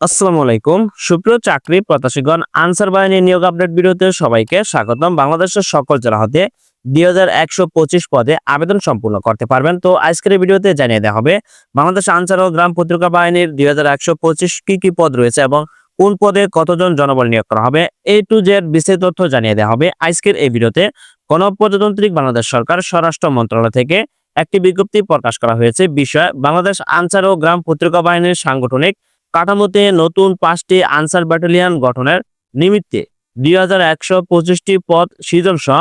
আসসালামু আলাইকুম। সুপ্রিয় চাকরি প্রত্যাশীগণ, আনসার বাহিনী নিয়োগ আপডেট ভিডিওতে সবাইকে স্বাগতম। বাংলাদেশের সকল জেলা হতে দুই হাজার একশো পঁচিশ পদে আবেদন সম্পূর্ণ করতে পারবেন। তো আজকের ভিডিওতে জানিয়ে দেওয়া হবে, বাংলাদেশ আনসার ও গ্রাম পত্রিকা বাহিনীর দুই হাজার একশো পঁচিশ কি কি পদ রয়েছে এবং কোন পদে কতজন জনবল নিয়োগ করা হবে, এ টু জেড বিস্তারিত তথ্য জানিয়ে দেওয়া হবে আজকের এই ভিডিওতে। গণপ্রজাতন্ত্রিক বাংলাদেশ সরকার স্বরাষ্ট্র মন্ত্রণালয় থেকে একটি বিজ্ঞপ্তি প্রকাশ করা হয়েছে। বিষয়, বাংলাদেশ আনসার ও গ্রাম পত্রিকা বাহিনীর সাংগঠনিক কাঠামোতে নতুন পাঁচটি আনসার ব্যাটালিয়ন গঠনের নিমিত্তে দুই হাজার একশো পঁচিশটি পদ সৃজন সহ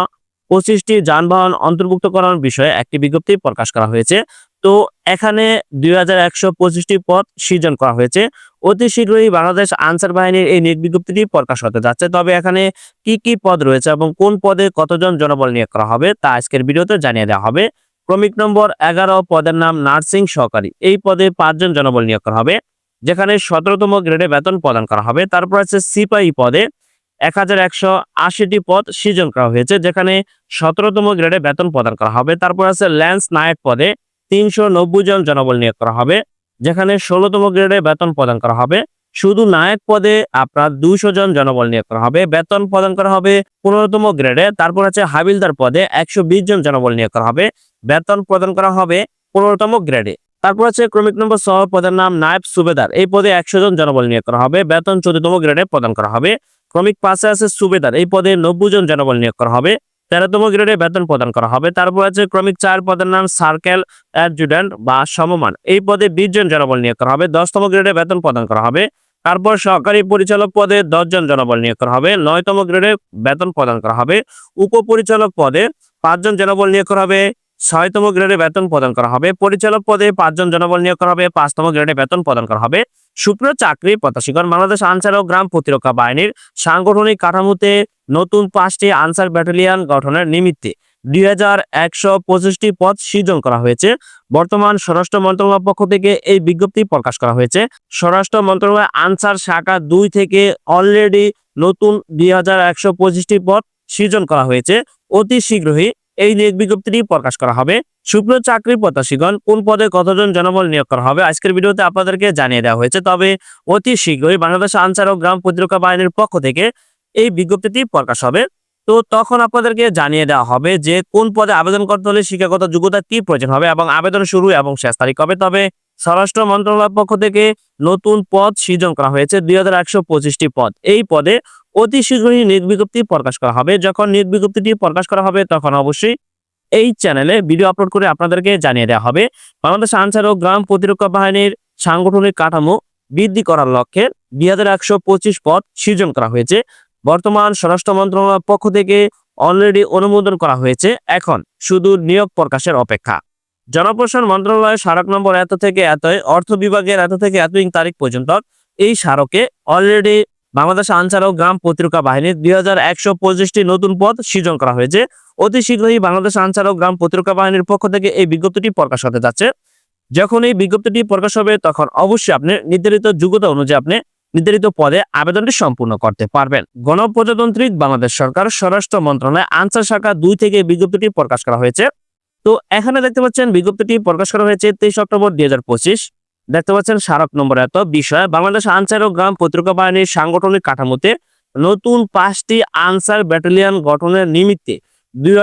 পঁচিশটি যানবাহন অন্তর্ভুক্ত করার বিষয়ে একটি বিজ্ঞপ্তি প্রকাশ করা হয়েছে। তো এখানে দুই হাজার একশো পঁচিশটি পদ সৃজন করা হয়েছে। অতি শীঘ্রই বাংলাদেশ আনসার বাহিনীর এই নিয়োগ বিজ্ঞপ্তিটি প্রকাশ হতে যাচ্ছে। তবে এখানে কি কি পদ রয়েছে এবং কোন পদে কতজন জনবল নিয়োগ করা হবে তা আজকের ভিডিওতে জানিয়ে দেওয়া হবে। ক্রমিক নম্বর এগারো, পদের নাম নার্সিং সহকারী। এই পদে পাঁচজন জনবল নিয়োগ করা হবে। যেখানে সতেরোতম গ্রেডে বেতন প্রদান করা হবে। তারপর আছে সিপাহী পদে এক হাজার একশো আশিটি পদ সৃজন করা হয়েছে, যেখানে সতেরোতম গ্রেডে বেতন প্রদান করা হবে। তারপর আছে ল্যান্স নায়ক পদে তিনশো নব্বই জন জনবল নিয়োগ করা হবে, যেখানে ষোলোতম গ্রেডে বেতন প্রদান করা হবে। শুধু নায়ক পদে আপনার দুইশো জন জনবল নিয়োগ করা হবে। বেতন প্রদান করা হবে পনেরোতম গ্রেডে। তারপর আছে হাবিলদার পদে একশো বিশ জন জনবল নিয়োগ করা হবে। বেতন প্রদান করা হবে পনেরোতম গ্রেডে। তারপর আছে ক্রমিক নম্বর সহ পদের নাম নায়ব সুবেদার। এই পদে একশো জন জনবল নিয়োগ করা হবে। বেতন চোদ্দতম গ্রেডে প্রদান করা হবে। ক্রমিক পাশে আছে সুবেদার। এই পদে নব্বই জন জনবল নিয়োগ করা হবে। তেরোতম গ্রেডে বেতন প্রদান করা হবে। তারপর আছে ক্রমিক চার পদের নাম সার্কেল, অ্যাডজুডেন্ট বা সমমান। এই পদে বিশ জন জনবল নিয়োগ করা হবে। দশতম গ্রেডে বেতন প্রদান করা হবে। তারপর সহকারী পরিচালক পদে দশ জন জনবল নিয়োগ করা হবে। নয়তম গ্রেডে বেতন প্রদান করা হবে। উপপরিচালক পদে পাঁচজন জনবল নিয়োগ করা হবে। ছয়তম গ্রেডে বেতন প্রদান করা হবে। পরিচালক পদে পাঁচজন জনবল নিয়োগ করা হবে। পাঁচতম গ্রেডে বেতন প্রদান করা হবে। সুপ্রিয় চাকরি প্রত্যাশীগণ, বাংলাদেশ আনসার ও গ্রাম প্রতিরক্ষা বাহিনীর সাংগঠনিক কাঠামোতে নতুন পাঁচটি আনসার ব্যাটালিয়ন গঠনের নিমিত্তে দুই হাজার একশো পঁচিশটি পদ সৃজন করা হয়েছে। বর্তমান স্বরাষ্ট্র মন্ত্রণালয়ের পক্ষ থেকে এই বিজ্ঞপ্তি প্রকাশ করা হয়েছে। স্বরাষ্ট্র মন্ত্রণালয় আনসার শাখা দুই থেকে অলরেডি নতুন দুই হাজার একশো পঁচিশটি পদ সৃজন করা হয়েছে। অতি শীঘ্রই এই নিয়োগ বিজ্ঞপ্তিটি প্রকাশ করা হবে। সুপ্রিয় চাকরি প্রত্যাশীগণ, কোন পদে কতজন জনবল নিয়োগ করা হবে আজকের ভিডিওতে আপনাদেরকে জানিয়ে দেওয়া হয়েছে। তবে অতি শীঘ্রই বাংলাদেশ আনসার ও গ্রাম প্রতিরক্ষা বাহিনীর পক্ষ থেকে এই বিজ্ঞপ্তিটি প্রকাশ হবে। তো তখন আপনাদেরকে জানিয়ে দেওয়া হবে যে কোন পদে আবেদন করতে হলে শিক্ষাগত যোগ্যতা কি প্রয়োজন হবে এবং আবেদন শুরু এবং শেষ তারিখ হবে তবে স্বরাষ্ট্র মন্ত্রণালয়ের পক্ষ থেকে নতুন পদ সৃজন করা হয়েছে, দুই হাজার একশো পঁচিশটি পদ। এই পদে অতি শীঘ্রই নিয়োগ বিজ্ঞপ্তি প্রকাশ করা হবে। যখন নিয়োগ বিজ্ঞপ্তিটি প্রকাশ করা হবে, তখন অবশ্যই এই চ্যানেলে ভিডিও আপলোড করে আপনাদেরকে জানিয়ে দেওয়া হবে। বাংলাদেশ আনসার ও গ্রাম প্রতিরক্ষা বাহিনীর সাংগঠনিক কাঠামো বৃদ্ধি করার লক্ষ্যে দুই হাজার একশো পঁচিশ পদ সৃজন করা হয়েছে। বর্তমান স্বরাষ্ট্র মন্ত্রণালয়ের পক্ষ থেকে অলরেডি অনুমোদন করা হয়েছে। এখন শুধু নিয়োগ প্রকাশের অপেক্ষা। জনপ্রশাসন মন্ত্রণালয়ের স্মারক নম্বর এত থেকে এতই, অর্থ বিভাগের এত থেকে এত তারিখ পর্যন্ত এই স্মারকে অলরেডি বাংলাদেশ আনসার ও গ্রাম পত্রিকা বাহিনীর দুই হাজার একশো পঁচিশটি নতুন পদ সৃজন করা হয়েছে। অতি শীঘ্রই বাংলাদেশ আনসার ও গ্রাম পত্রিকা বাহিনীর পক্ষ থেকে এই বিজ্ঞপ্তিটি প্রকাশ হতে যাচ্ছে। যখন এই বিজ্ঞপ্তিটি প্রকাশ হবে, তখন অবশ্যই আপনি নির্ধারিত যোগ্যতা অনুযায়ী আপনি নির্ধারিত পদে আবেদনটি সম্পূর্ণ করতে পারবেন। গণপ্রজাতন্ত্রিক বাংলাদেশ সরকার, স্বরাষ্ট্র মন্ত্রণালয়, আনসার শাখা দুই থেকে বিজ্ঞপ্তিটি প্রকাশ করা হয়েছে। তো এখানে দেখতে পাচ্ছেন বিজ্ঞপ্তিটি প্রকাশ করা হয়েছে তেইশ অক্টোবর দুই হাজার পঁচিশ। দেখতে পাচ্ছেন স্মারক নম্বর এত বিষয়, বাংলাদেশ আনসার ও গ্রাম পত্রিকা বাহিনীর সাংগঠনিক কাঠামোতে নতুন পাঁচটি আনসার ব্যাটালিয়ন গঠনের নিমিত্তে দুই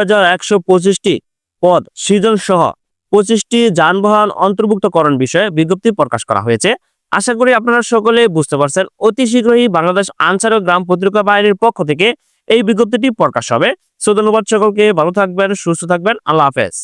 পদ সৃজন সহ পঁচিশটি যানবাহন অন্তর্ভুক্তকরণ বিষয়ে বিজ্ঞপ্তি প্রকাশ করা হয়েছে। আশা করি আপনারা সকলে বুঝতে পারছেন, অতি শীঘ্রই বাংলাদেশ আনসার ও গ্রাম পত্রিকা বাহিনীর পক্ষ থেকে এই বিজ্ঞপ্তিটি প্রকাশ হবে। সো ধন্যবাদ সকলকে, ভালো থাকবেন, সুস্থ থাকবেন, আল্লাহ হাফেজ।